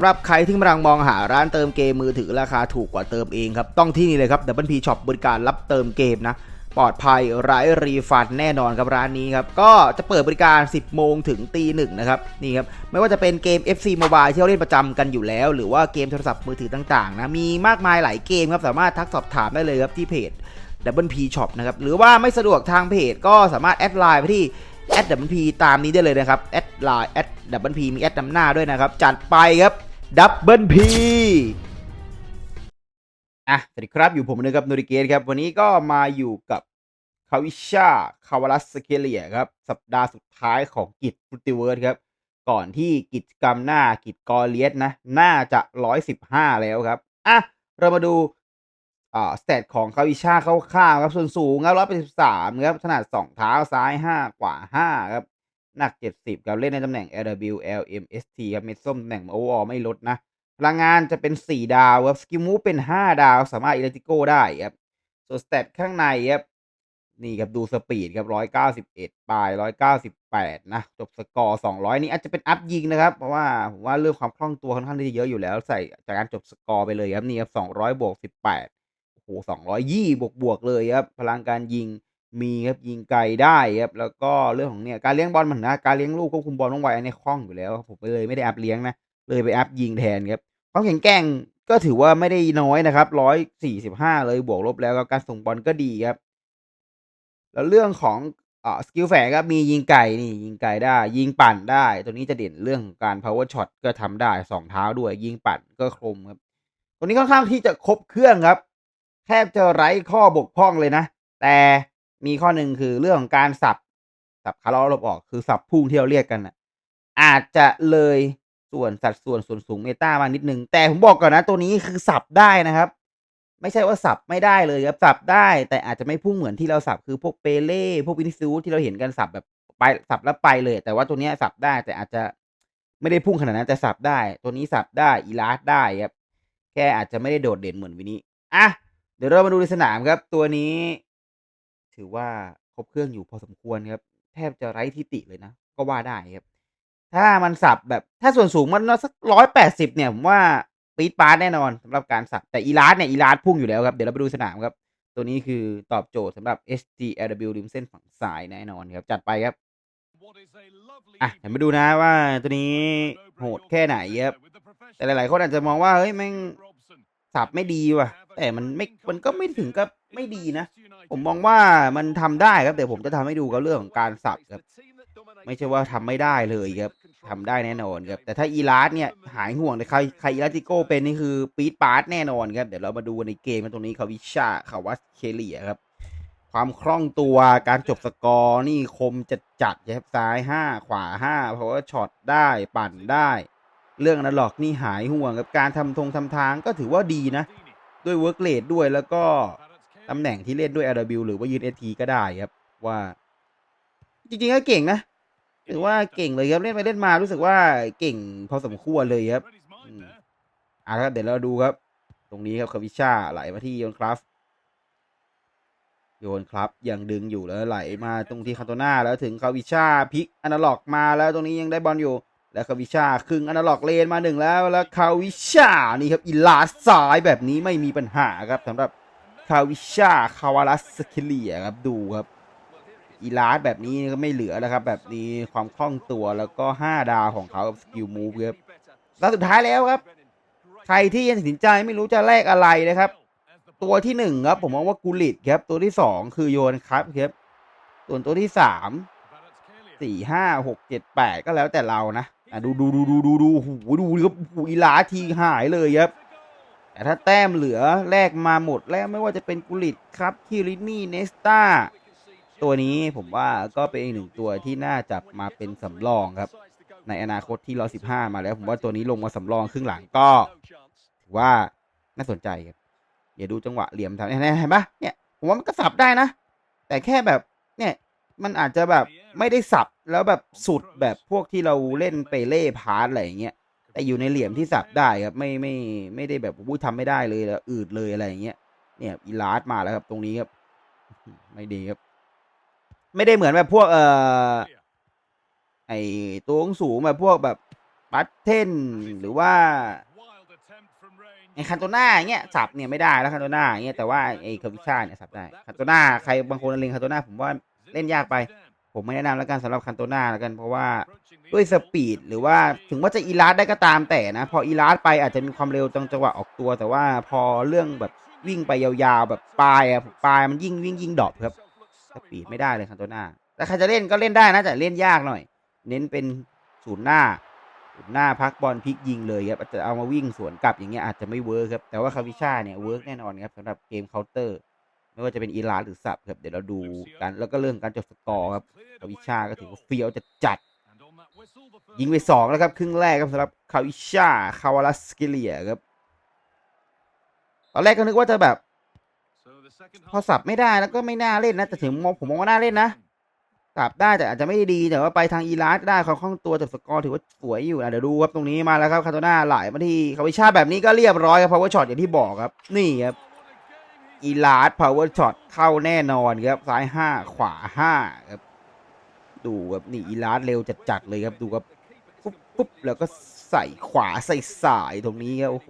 สำหรับใครที่กำลังมองหาร้านเติมเกมมือถือราคาถูกกว่าเติมเองครับ ต้องที่นี่เลยครับ Double P Shop บริการรับเติมเกมนะ ปลอดภัยไร้รีฟันแน่นอนครับร้านนี้ครับ ก็จะเปิดบริการ 10 โมงถึงตีหนึ่งนะครับ นี่ครับ ไม่ว่าจะเป็นเกม FC Mobile ที่เราเล่นประจำกันอยู่แล้ว หรือว่าเกมโทรศัพท์มือถือต่างๆนะมีมากมายหลายเกมครับสามารถทักสอบถามได้เลยครับที่เพจ Double P Shop นะครับหรือว่าไม่สะดวกทางเพจก็สามารถแอดไลน์ไปที่แอดดับเบิลพีตามนี้ได้เลยนะครับแอดไลน์แอดดับเบิลพีมีแอดนำหน้าด้วยนะครับจัดไปครับ ดับเบิลพีอะสวัสดีครับอยู่ผมนะครับนูริเกตครับ วันนี้ก็มาอยู่กับคาวิชาคาวาลัสสเคเลียครับ สัปดาห์สุดท้ายของกิจฟุติเวิร์ดครับ ก่อนที่กิจกรรมหน้ากิจกอเลียสนะ น่าจะ115แล้วครับ อะ เรามาดูอ่าสเตตของคาวิชาคร่าวๆครับส่วนสูงครับ183ครับขนาด2เท้าซ้าย5ขวา5ครับ หนัก 70ครับเล่นในตำแหน่ง LW LMST ครับเม็ดส้มตำแหน่งโอเวอร์ไม่ลดนะ พลังงานจะเป็น 4 ดาวครับสกิลมูฟเป็น 5 ดาว สามารถอิเล็กติโกได้ครับส่วนสเตตข้างในครับนี่ครับดูสปีดครับ 191ปลาย 198 นะ จบสกอร์ 200 นี่อาจจะเป็นอัพยิงนะครับ เพราะว่าผมว่าเรื่องความคล่องตัวค่อนข้างที่จะเยอะอยู่แล้ว ใส่จากการจบสกอร์ไปเลยครับ นี่ครับ 200 บวก 18 โอ้โห 220 บวกบวกเลยครับ พลังการยิง มีครับยิงไกลได้ครับแล้วก็เรื่องของเนี่ยการเลี้ยงบอลเหมือนนะการเลี้ยงลูกควบคุมบอลต้องไวอันนี้คล่องอยู่แล้วผมเลยไม่ได้อัพเลี้ยงนะเลยไปอัพยิงแทนครับความแข็งแกร่งก็ถือว่าไม่ได้น้อยนะครับ145เลยบวกลบแล้วกการส่งบอลก็ดีครับ แล้วเรื่องของอ่าสกิลแฝงครับมียิงไก่นี่ยิงไก่ได้ ยิงปั่นได้ ตัวนี้จะเด่นเรื่องของการ power shot ก็ทำได้สองเท้าด้วย ยิงปั่นก็คมครับ ตัวนี้ค่อนข้างที่จะครบเครื่องครับ แทบจะไร้ข้อบกพร่องเลยนะ แต่ มีข้อหนึ่งคือเรื่องของการสับสับคาร์ลลบออกคือสับพุ่งที่เราเรียกกันนะอาจจะเลยส่วนสัดส่วนส่วนสูงเมตามานิดนึง แต่ผมบอกก่อนนะตัวนี้คือสับได้นะครับ ไม่ใช่ว่าสับไม่ได้เลยครับสับได้ แต่อาจจะไม่พุ่งเหมือนที่เราสับคือพวกเปเล่พวกวินิซิอุสที่เราเห็นกันสับแบบไปสับแล้วไปเลย แต่ว่าตัวนี้สับได้แต่อาจจะไม่ได้พุ่งขนาดนั้นแต่สับได้ ตัวนี้สับได้อีลาสได้ครับแค่อาจจะไม่ได้โดดเด่นเหมือนวินี้อะเดี๋ยวเรามาดูในสนามครับ ตัวนี้ ถือว่าครบเครื่องอยู่พอสมควรครับ แทบจะไร้ทิติเลยนะ ก็ว่าได้ครับ ถ้ามันสับแบบถ้าส่วนสูงมันสักร้อยแปดสิบเนี่ยผมว่าปีดปาร์แน่นอนสำหรับการสับแต่อีลาสเนี่ยอีลาสพุ่งอยู่แล้วครับ เดี๋ยวเราไปดูสนามครับ ตัวนี้คือตอบโจทย์สำหรับ STLW ริมเส้นฝั่งซ้ายแน่นอนครับ จัดไปครับอะเดี๋ยวมาดูนะว่าตัวนี้โหดแค่ไหนครับแต่หลายๆคนอาจจะมองว่าเฮ้ยแม่งสับไม่ดีว่ะ แต่มันไม่มันก็ไม่ถึงกับ ไม่ดีนะ ผมมองว่ามันทำได้ครับแต่ผมจะทำให้ดูกับเรื่องของการสับครับ ไม่ใช่ว่าทำไม่ได้เลยครับทำได้แน่นอนครับแต่ถ้าอีลาสเนี่ยหายห่วงแต่ใครใครอีลาติโก้เป็นนี่คือปีดปาร์ตแน่นอนครับเดี๋ยวเรามาดูในเกมกันตรงนี้เขาวิชาเขาวัสเคเลียครับความคล่องตัวการจบสกอร์นี่คมจัดจัดๆครับซ้ายห้าขวาห้าเพราะว่าช็อตได้ปั่นได้ เรื่องอนาล็อกนี่หายห่วงกับการทำทงทำทางก็ถือว่าดีนะ ด้วยเวิร์กเลดด้วยแล้วก็ ตำแหน่งที่เล่นด้วย RW หรือว่ายืน ST ก็ได้ครับว่า จริงๆก็เก่งนะถือว่าเก่งเลยครับเล่นไปเล่นมารู้สึกว่าเก่งพอสมควรเลยครับอะครับเดี๋ยวเราดูครับ ตรงนี้ครับคาวิชาไหลมาที่โยนครับ โยนครับยังดึงอยู่แล้วไหลมาตรงที่คาโตนาแล้วถึงคาวิชาพิกอนาล็อกมาแล้วตรงนี้ยังได้บอลอยู่ แล้วคาวิชาครึ่งอนาล็อกเลนมาหนึ่งแล้วแล้วคาวิชานี่ครับอีลาสายแบบนี้ไม่มีปัญหาครับสำหรับ คาวิชาคาวาลัสสคิเลียครับดูครับอีลาสแบบนี้ก็ไม่เหลือแล้วครับ แบบนี้ความคล่องตัวแล้วก็ 5 ดาวของเขากับสกิลมูฟครับแล้วสุดท้ายแล้วครับ ใครที่ยังตัดสินใจไม่รู้จะแลกอะไรนะครับ ตัวที่หนึ่งครับ ผมมองว่ากูลิตครับ ตัวที่สองคือโยนครับครับส่วนตัวที่สามสี่ห้าหกเจ็ดแปดก็แล้วแต่เรานะอะดูดูดูดูดูดูหูดูครับหูอีลาทีหายเลยครับ แต่ถ้าแต้มเหลือแลกมาหมดแล้วไม่ว่าจะเป็นกุลิตครับคิรินี่เนสตาตัวนี้ผมว่าก็เป็นอีกหนึ่งตัวที่น่าจะมาเป็นสำรองครับ ในอนาคตที่ร้อยสิบห้ามาแล้ว ผมว่าตัวนี้ลงมาสำรองครึ่งหลังก็ถือว่าน่าสนใจครับเดี๋ยวดูจังหวะเหลี่ยมทำเห็นไหมเห็นปะเนี่ยผมว่ามันก็สับได้นะ แต่แค่แบบเนี่ยมันอาจจะแบบไม่ได้สับแล้วแบบสุดแบบพวกที่เราเล่นเปเล่พาร์ทอะไรอย่างเงี้ย แต่อยู่ในเหลี่ยมที่สับได้ครับไม่ไม่ไม่ได้แบบวุ้ยทำไม่ได้เลยแล้วอืดเลยอะไรอย่างเงี้ยเนี่ยอีลาสมาแล้วครับ ตรงนี้ครับ ไม่ดีครับ ไม่ได้เหมือนแบบพวกเอ่อไอตัวสูงแบบพวกแบบบัตเทนหรือว่าไอคันโตน่าอย่างเงี้ยสับเนี่ยไม่ได้แล้วคันโตน่าอย่างเงี้ยแต่ว่าไอคาวิชาเนี่ยสับได้คันโตน่าใครบางคนเล็งคันโตน่าผมว่าเล่นยากไป ผมไม่แนะนำแล้วกันสำหรับคันโตนาแล้วกันเพราะว่าด้วยสปีดหรือว่าถึงว่าจะอีลาสได้ก็ตามแต่นะ พออีลาสไปอาจจะมีความเร็วตรงจังหวะออกตัว แต่ว่าพอเรื่องแบบวิ่งไปยาวๆแบบปลายอะปลายมันยิ่งวิ่งยิ่งดรอปครับสปีดไม่ได้เลยคันโตนาแต่ใครจะเล่นก็เล่นได้นะแต่เล่นยากหน่อย เน้นเป็นศูนย์หน้าศูนย์หน้าพักบอลพลิกยิงเลยครับอาจจะเอามาวิ่งสวนกลับอย่างเงี้ยอาจจะไม่เวิร์คครับแต่ว่าคาวิชาเนี่ยเวิร์กแน่นอนครับสำหรับเกมเคาน์เตอร์ ไม่ว่าจะเป็นอีลาหรือสับครับ เดี๋ยวเราดูกันแล้วก็เรื่องการจดสกอร์ครับคาวิชาก็ถือว่าเฟี้ยวจะจัด ยิงไปสองแล้วครับครึ่งแรกครับสำหรับคาวิชาคาวาลัสกิเลียครับ ตอนแรกก็นึกว่าจะแบบ พอสับไม่ได้แล้วก็ไม่น่าเล่นนะแต่ถึงมองผมมองว่าน่าเล่นนะสับได้แต่อาจจะไม่ได้ดีแต่ว่าไปทางอีลาสได้เขาคล่องตัวจดสกอร์ถือว่าสวยอยู่นะเดี๋ยวดูครับตรงนี้มาแล้วครับคาโตนาไหลมาที่คาวิชาแบบนี้ก็เรียบร้อยครับพาวเวอร์ช็อตอย่างที่บอกครับ นี่ครับ อีลาสพาวเวอร์ช็อตเข้าแน่นอนครับ ซ้ายห้าขวาห้าครับ ดูครับนี่อีลาสเร็วจัดๆเลยครับ ดูครับปุ๊บปุ๊บแล้วก็ใส่ขวาใส่สายตรงนี้ครับโอ้โห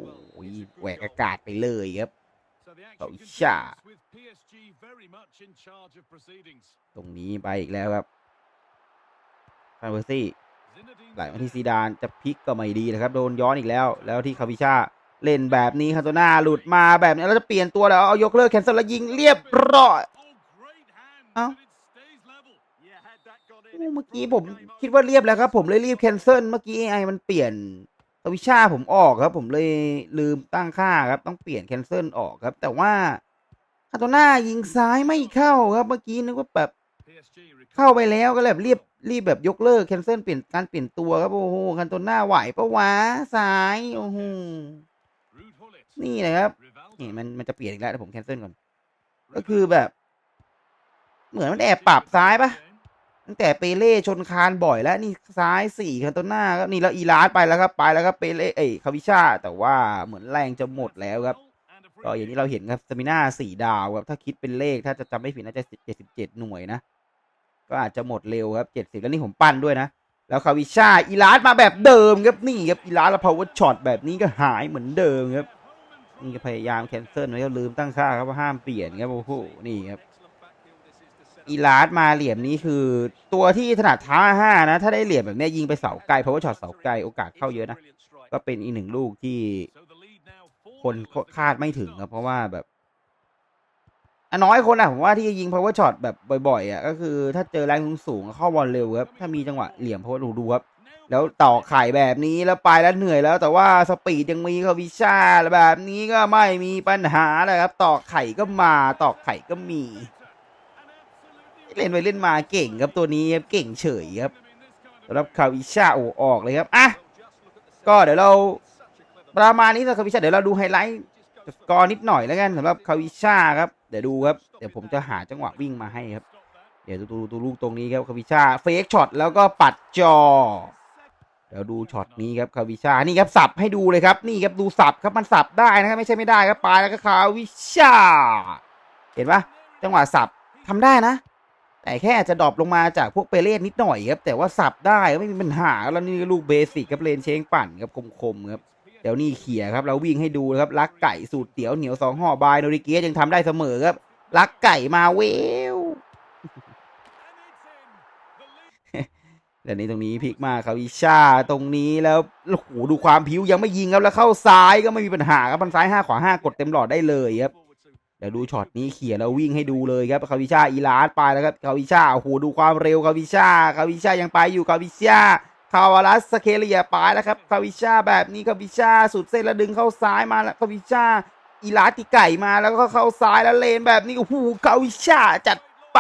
แหวกอากาศไปเลยครับเอาอิอิชาชาตรงนี้ไปอีกแล้วครับฟานเวอร์ซี่ไหลมาที่ซีดานจะพลิกก็ไม่ดีนะครับ โดนย้อนอีกแล้ว แล้วที่คาวิชา เล่นแบบนี้คาโตนาหลุดมาแบบนี้แล้วจะเปลี่ยนตัวแล้วเอายกเลิกแคนเซิลแล้วยิงเรียบร้อยเอ้าเมื่อกี้ผมคิดว่าเรียบแล้วครับผมเลยรีบแคนเซิลเมื่อกี้ไอมันเปลี่ยนสวิชาผมออกครับ ผมเลยลืมตั้งค่าครับ ต้องเปลี่ยนแคนเซิลออกครับ แต่ว่าคาโตนายิงซ้ายไม่เข้าครับ เมื่อกี้นึกว่าแบบเข้าไปแล้วก็แบบรีบรีบแบบยกเลิกแคนเซิลเปลี่ยนการเปลี่ยนตัวครับโอ้โหคาโตนาไหวปะวะซ้ายโอ้โห นี่นะครับนี่มันมันจะเปลี่ยนอีกแล้วผมแคนเซิลก่อน ก็คือแบบ เหมือนมันแอบปรับซ้ายปะตั้งแต่เปเล่ชนคานบ่อยแล้ว นี่ซ้ายสี่คันโตหน้าครับนี่แล้วอีลาสไปแล้วครับไปแล้วครับเปเล่เอ้ยคาวิชา แต่ว่าเหมือนแรงจะหมดแล้วครับก็อย่างที่เราเห็นครับสมิน่าสี่ดาวครับถ้าคิดเป็นเลขถ้าจะจำไม่ผิดน่าจะเจ็ดสิบเจ็ดหน่วยนะ ก็อาจจะหมดเร็วครับเจ็ดสิบแล้วนี่ผมปั้นด้วยนะ แล้วคาวิชาอีลาสมาแบบเดิมครับนี่ครับอีลาสแล้วพาวเวอร์ช็อตแบบนี้ก็หายเหมือนเดิมครับ นี่พยายามแคนเซิลไว้ก็ลืมตั้งค่าครับว่าห้ามเปลี่ยนครับโอ้โหนี่ครับอีลาสมาเหลี่ยมนี้คือตัวที่ถนัดท้าห้านะ ถ้าได้เหลี่ยมแบบนี้ยิงไปเสาไกลเพราะว่าช็อตเสาไกลโอกาสเข้าเยอะนะ ก็เป็นอีกหนึ่งลูกที่คนคาดไม่ถึงครับเพราะว่าแบบอะน้อยคนอะผมว่าที่ยิง power shot แบบบ่อยๆอะก็คือถ้าเจอแรงสูงเข้าบอลเร็วครับถ้ามีจังหวะเหลี่ยมเพราะว่าดูดูครับ แล้วต่อไข่แบบนี้แล้วไปแล้วเหนื่อยแล้ว แต่ว่าสปีดยังมีคาวิชาแบบนี้ก็ไม่มีปัญหาเลยครับ ต่อไข่ก็มาต่อไข่ก็มี เล่นไปเล่นมาเก่งครับตัวนี้ครับเก่งเฉยครับสำหรับคาวิชาโอ้ออกเลยครับอะก็เดี๋ยวเราประมาณนี้สำหรับคาวิชาเดี๋ยวเราดูไฮไลท์กอนิดหน่อยแล้วกันสำหรับคาวิชาครับ เดี๋ยวดูครับเดี๋ยวผมจะหาจังหวะวิ่งมาให้ครับ เดี๋ยวดูดูดูลูกตรงนี้ครับคาวิชาเฟกช็อตแล้วก็ปัดจอ เดี๋ยวดูช็อตนี้ครับคาวิชานี่ครับสับให้ดูเลยครับนี่ครับดูสับครับมันสับได้นะครับไม่ใช่ไม่ได้ครับปลายแล้วก็คาวิชา เห็นปะจังหวะสับทำได้นะ แต่แค่อาจจะดรอปลงมาจากพวกเปเล่นิดหน่อยครับแต่ว่าสับได้ไม่มีปัญหาแล้วนี่ลูกเบสิกครับเลนเชงปั่นครับคมๆครับเดี๋ยวนี่เขี่ยครับเราวิ่งให้ดูครับลักไก่สูตรเตี๋ยวเหนียวสองห่อบายโนริเกียยังทำได้เสมอครับลักไก่มาเวล เดี๋ยวนี้ตรงนี้พลิกมาคาวิชาตรงนี้แล้วโอ้โหดูความผิวยังไม่ยิงครับแล้วเข้าซ้ายก็ไม่มีปัญหาครับมันซ้ายห้าขวาห้ากดเต็มหลอดได้เลยครับเดี๋ยวดูช็อตนี้เขี่ยแล้ววิ่งให้ดูเลยครับคาวิชาอีลาสไปแล้วครับคาวิชาโอ้โหดูความเร็วคาวิชาคาวิชายังไปอยู่คาวิชาคาวาลัสสเคเลียไปแล้วครับคาวิชาแบบนี้คาวิชาสุดเส้นแล้วดึงเข้าซ้ายมาแล้วคาวิชาอีลาสติไก่มาแล้วก็เข้าซ้ายแล้วเลนแบบนี้โอ้โหคาวิชาจัดไป